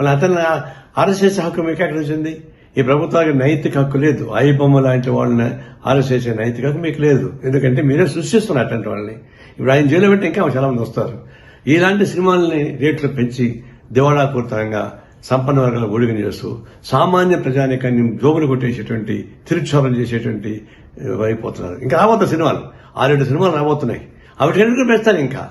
మళ్ళీ అతను ఆర్ఎస్ఎస్ చేసే హక్కు మీకు ఎక్కడ వచ్చింది? ఈ ప్రభుత్వానికి నైతిక హక్కు లేదు. అయ్యబొమ్మ లాంటి వాళ్ళని ఆరెస్ట్ చేసే నైతిక హక్కు మీకు లేదు. ఎందుకంటే మీరే సృష్టిస్తున్నారు అటువంటి వాళ్ళని. ఇప్పుడు ఆయన జైలు పెట్టి ఇంకా చాలా మంది వస్తారు. ఇలాంటి సినిమాలని రేట్లు పెంచి దివాళాపూరితంగా సంపన్న వర్గాల ఒడిగని చేస్తూ సామాన్య ప్రజానికాన్ని జోబులు కొట్టేసేటువంటి తిరుచోరణ చేసేటువంటి అయిపోతున్నారు ఇంకా రాబోతున్న సినిమాలు. ఆరేడు సినిమాలు రాబోతున్నాయి. అవి ఎందుకు పెంచుతారు ఇంకా.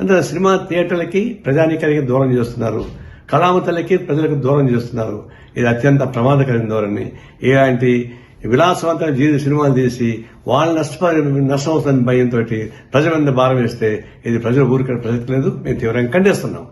అంటే సినిమా థియేటర్లకి ప్రజానీకానికి దూరం చేస్తున్నారు. కళామతలకి ప్రజలకు దూరం చేస్తున్నారు. ఇది అత్యంత ప్రమాదకరమైన ధోరణి. ఇలాంటి విలాసవంతమైన జీవిత సినిమాలు తీసి వాళ్ళు నష్టపరి నష్టం అవుతుందని భయంతో ప్రజల మీద భారం వేస్తే ఇది ప్రజలు ఊరికే ప్రసక్తి లేదు. మేము తీవ్రంగా ఖండిస్తున్నాం.